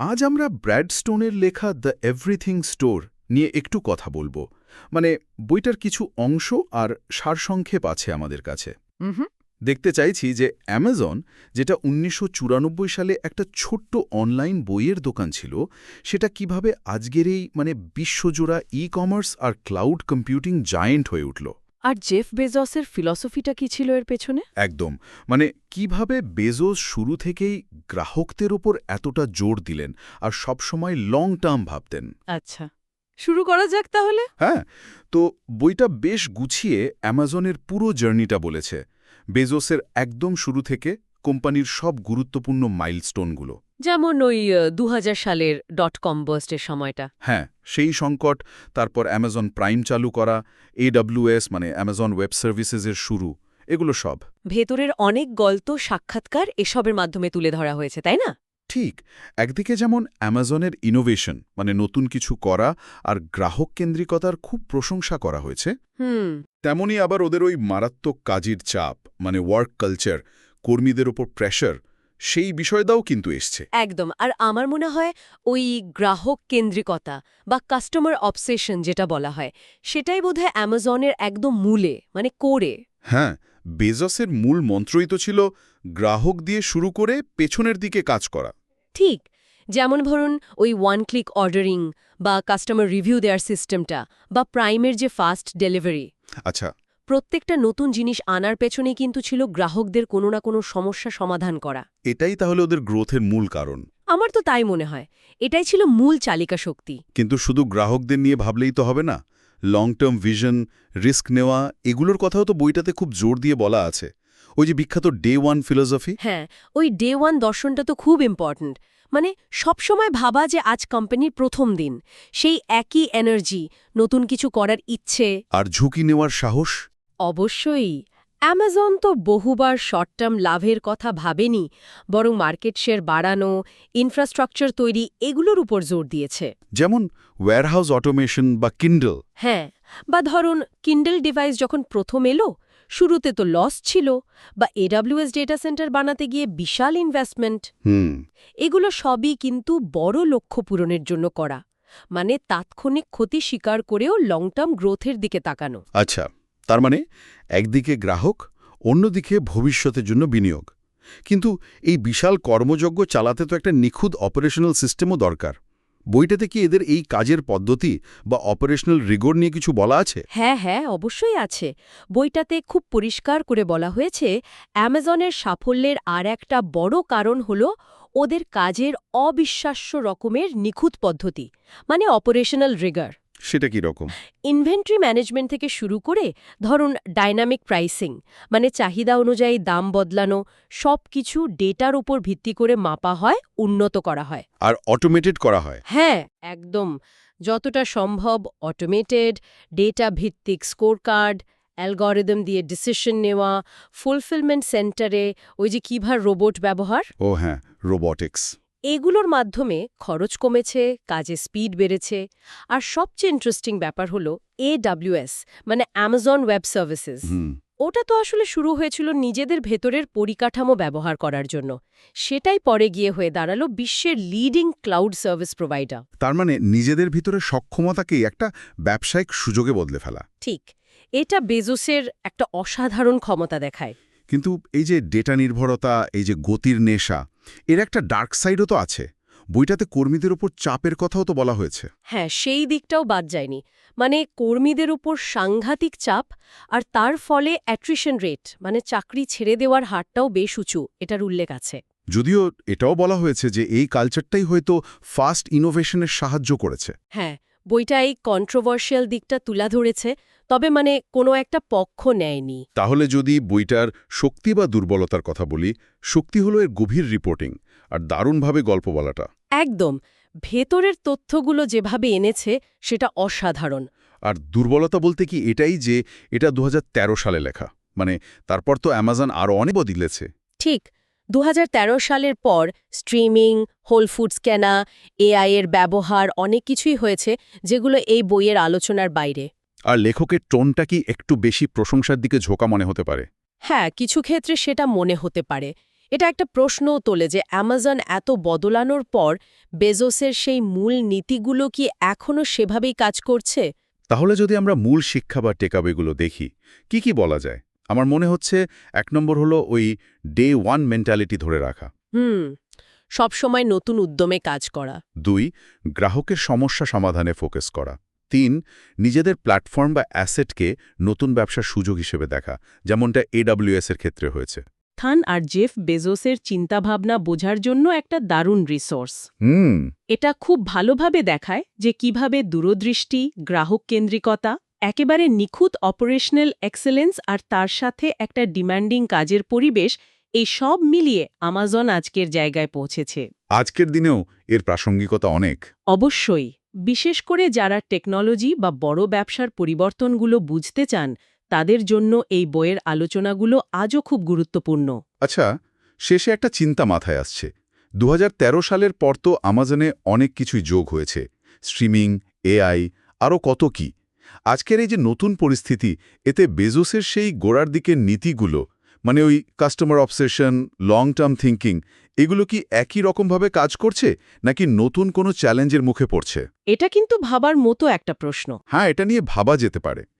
আজ আমরা ব্র্যাড স্টোনের লেখা দ্য এভরিথিং স্টোর নিয়ে একটু কথা বলব। মানে বইটার কিছু অংশ আর সারসংক্ষেপ আছে আমাদের কাছে। দেখতে চাইছি যে অ্যামাজন যেটা উনিশশো চুরানব্বই সালে একটা ছোট্ট অনলাইন বইয়ের দোকান ছিল সেটা কীভাবে আজকের এই মানে বিশ্বজোড়া ই কমার্স আর ক্লাউড কম্পিউটিং জায়েন্ট হয়ে উঠল। আর জেফ বেজসের ফিলসফিটা কি ছিল এর পেছনে? একদম। মানে কীভাবে বেজোস শুরু থেকেই গ্রাহকদের ওপর এতটা জোর দিলেন আর সবসময় লং টার্ম ভাবতেন? আচ্ছা। শুরু করা যাক তাহলে? হ্যাঁ। তো বইটা বেশ গুছিয়ে অ্যামাজনের পুরো জার্নিটা বলেছে। বেজোসের একদম শুরু থেকে কোম্পানির সব গুরুত্বপূর্ণ মাইলস্টোনগুলো। যেমন ওই দু হাজার সালের ডট কম বার্স্টের সময়টা। হ্যাঁ সেই সংকট তারপর অ্যামাজন প্রাইম চালু করা এডব্লিউএস মানে অ্যামাজন ওয়েব সার্ভিসেসের শুরু এগুলো সব। ভেতরের অনেক গল্প সাক্ষাৎকার এসবের মাধ্যমে তুলে ধরা হয়েছে তাই না? ঠিক একদিকে যেমন অ্যামাজনের ইনোভেশন মানে নতুন কিছু করা আর গ্রাহক কেন্দ্রিকতার খুব প্রশংসা করা হয়েছে। হুম। তেমনি আবার ওদের ওই মারাত্মক কাজের চাপ মানে ওয়ার্ক কালচার কর্মীদের ওপর প্রেশার সেই বিষয়টাও কিন্তু এসছে। একদম আর আমার মনে হয় ওই গ্রাহক কেন্দ্রিকতা বা কাস্টমার অবসেশন যেটা বলা হয় সেটাই বোধহয় অ্যামাজনের একদম মূলে মানে কোরে। হ্যাঁ বেজসের মূল মন্ত্রই তো ছিল গ্রাহক দিয়ে শুরু করে পেছনের দিকে কাজ করা। ঠিক যেমন ধরুন ওই ওয়ান ক্লিক অর্ডারিং বা কাস্টমার রিভিউ দেওয়ার সিস্টেমটা বা প্রাইমের যে ফাস্ট ডেলিভারি আচ্ছা। প্রত্যেকটা নতুন জিনিস আনার পেছনে কিন্তু ছিল গ্রাহকদের কোনো না কোনো সমস্যা সমাধান করা। এটাই তাহলে ওদের গ্রোথের মূল কারণ। আমার তো তাই মনে হয়। এটাই ছিল মূল চালিকা শক্তি। কিন্তু শুধু গ্রাহকদের নিয়ে ভাবলেই তো হবে না। লং টার্ম ভিশন রিস্ক নেওয়া এগুলোর কথাও তো বইটাতে খুব জোর দিয়ে বলা আছে। ওই যে বিখ্যাত ডে ওয়ান ফিলোসফি হ্যাঁ ওই ডে ওয়ান দর্শনটা তো খুব ইম্পর্ট্যান্ট মানে সবসময় ভাবা যে আজ কোম্পানির প্রথম দিন। সেই একই এনার্জি নতুন কিছু করার ইচ্ছে। আর ঝুঁকি নেওয়ার সাহস? অবশ্যই অ্যামাজন তো বহুবার শর্ট টার্ম লাভের কথা ভাবেনি বরং মার্কেট শেয়ার বাড়ানো ইনফ্রাস্ট্রাকচার তৈরি এগুলোর উপর জোর দিয়েছে। যেমন ওয়্যারহাউস অটোমেশন বা কিন্ডল হ্যাঁ বা ধরুন কিন্ডল ডিভাইস যখন প্রথম এলো শুরুতে তো লস ছিল বা এডাব্লিউএস ডেটা সেন্টার বানাতে গিয়ে বিশাল ইনভেস্টমেন্ট হুম। এগুলো সবই কিন্তু বড় লক্ষ্য পূরণের জন্য করা মানে তাৎক্ষণিক ক্ষতি স্বীকার করেও লং টার্ম গ্রোথের দিকে তাকানো। আচ্ছা তার মানে একদিকে গ্রাহক, অন্যদিকে ভবিষ্যতের জন্য বিনিয়োগ। কিন্তু এই বিশাল কর্মযজ্ঞ চালাতে তো একটা নিখুঁত অপারেশনাল সিস্টেমও দরকার। বইটাতে কি এদের এই কাজের পদ্ধতি বা অপারেশনাল রিগোর নিয়ে কিছু বলা আছে? হ্যাঁ হ্যাঁ অবশ্যই আছে। বইটাতে খুব পরিষ্কার করে বলা হয়েছে, অ্যামাজনের সাফল্যের আর একটা বড় কারণ হল ওদের কাজের অবিশ্বাস্য রকমের নিখুঁত পদ্ধতি মানে অপারেশনাল রিগার সেটা কি রকম? ইনভেন্টরি ম্যানেজমেন্ট থেকে শুরু করে ধরুন ডাইনামিক প্রাইসিং মানে চাহিদা অনুযায়ী দাম বদলানো সব কিছু ডেটার উপর ভিত্তি করে মাপা হয় উন্নত করা হয়। আর অটোমেটেড করা হয়? হ্যাঁ একদম। যতটা সম্ভব অটোমেটেড ডেটা ভিত্তিক স্কোর কার্ড অ্যালগোরিদম দিয়ে ডিসিশন নেওয়া ফুলফিলমেন্ট সেন্টারে ওই যে কিভার রোবট ব্যবহার? ও হ্যাঁ রোবটিক্স এগুলোর মাধ্যমে খরচ কমেছে কাজে স্পিড বেড়েছে আর সবচেয়ে ইন্টারেস্টিং ব্যাপার হলো এডাব্লিউএস মানে অ্যামাজন ওয়েব সার্ভিসেস ওটা তো আসলে শুরু হয়েছিল নিজেদের ভেতরের পরিকাঠামো ব্যবহার করার জন্য। সেটাই পরে গিয়ে হয়ে দাঁড়াল বিশ্বের লিডিং ক্লাউড সার্ভিস প্রোভাইডার তার মানে নিজেদের ভিতরে সক্ষমতাকেই একটা ব্যবসায়িক সুযোগে বদলে ফেলা। ঠিক। এটা বেজোসের একটা অসাধারণ ক্ষমতা দেখায়। কিন্তু এই যে ডেটা নির্ভরতা এই যে গতির নেশা এর একটা ডার্ক সাইডও তো আছে। বইটাতে কর্মীদের ওপর চাপের কথাও তো বলা হয়েছে। হ্যাঁ সেই দিকটাও বাদ যায়নি। মানে কর্মীদের উপর সাংঘাতিক চাপ আর তার ফলে অ্যাট্রিশন রেট মানে চাকরি ছেড়ে দেওয়ার হারটাও বেশ উঁচু এটার উল্লেখ আছে। যদিও এটাও বলা হয়েছে যে এই কালচারটাই হয়তো ফাস্ট ইনোভেশনের সাহায্য করেছে। হ্যাঁ বইটা এই কন্ট্রোভার্সিয়াল দিকটা তুলা ধরেছে। তবে মানে কোনো একটা পক্ষ নেয়নি। তাহলে যদি বইটার শক্তি বা দুর্বলতার কথা বলি শক্তি হলো এর গভীর রিপোর্টিং আর দারুণভাবে গল্প বলাটা একদম। ভেতরের তথ্যগুলো যেভাবে এনেছে সেটা অসাধারণ। আর দুর্বলতা বলতে কি এটাই যে এটা দু হাজার তেরো সালে লেখা। মানে তারপর তো অ্যামাজন আরও অনেক বদলেছে। ঠিক দু হাজার তেরো সালের পর স্ট্রিমিং হোল ফুডস কেনা এআই এর ব্যবহার অনেক কিছুই হয়েছে যেগুলো এই বইয়ের আলোচনার বাইরে। আর লেখকের টোনটা কি একটু বেশি প্রশংসার দিকে ঝোঁকা মনে হতে পারে? হ্যাঁ কিছু ক্ষেত্রে সেটা মনে হতে পারে। এটা একটা প্রশ্নও তোলে যে অ্যামাজন এত বদলানোর পর বেজোসের সেই মূল নীতিগুলো কি এখনও সেভাবেই কাজ করছে? তাহলে যদি আমরা মূল শিক্ষা বা টেকাবেগুলো দেখি কি কি বলা যায়? আমার মনে হচ্ছে এক নম্বর হলো ওই ডে ওয়ান মেন্টালিটি ধরে রাখা। হুম সবসময় নতুন উদ্যমে কাজ করা। দুই গ্রাহকের সমস্যা সমাধানে ফোকাস করা। তিন নিজেদের প্ল্যাটফর্ম বা অ্যাসেটকে নতুন ব্যবসার সুযোগ হিসেবে দেখা যেমনটা এডাব্লিউএস এর ক্ষেত্রে হয়েছে। থান আর জেফ বেজোসের চিন্তাভাবনা বোঝার জন্য একটা দারুণ রিসোর্স। হুম। এটা খুব ভালোভাবে দেখায় যে কীভাবে দূরদৃষ্টি গ্রাহক কেন্দ্রিকতা একেবারে নিখুঁত অপারেশনাল এক্সেলেন্স আর তার সাথে একটা ডিমান্ডিং কাজের পরিবেশ এই সব মিলিয়ে আমাজন আজকের জায়গায় পৌঁছেছে। আজকের দিনেও এর প্রাসঙ্গিকতা অনেক। অবশ্যই। বিশেষ করে যারা টেকনোলজি বা বড় ব্যবসার পরিবর্তনগুলো বুঝতে চান, তাদের জন্য এই বইয়ের আলোচনাগুলো আজও খুব গুরুত্বপূর্ণ। আচ্ছা শেষে একটা চিন্তা মাথায় আসছে। দু হাজার তেরো সালের পর তো আমাজনে অনেক কিছুই যোগ হয়েছে। স্ট্রিমিং, এআই, আরও কত কি। আজকের এই যে নতুন পরিস্থিতি, এতে বেজোসের সেই গোড়ার দিকের নীতিগুলো মানে ওই customer obsession long term thinking এগুলো কি একই রকমভাবে কাজ করছে নাকি নতুন কোনো চ্যালেঞ্জের মুখে পড়ছে? এটা কিন্তু ভাবার মতো একটা প্রশ্ন। হ্যাঁ এটা নিয়ে ভাবা যেতে পারে।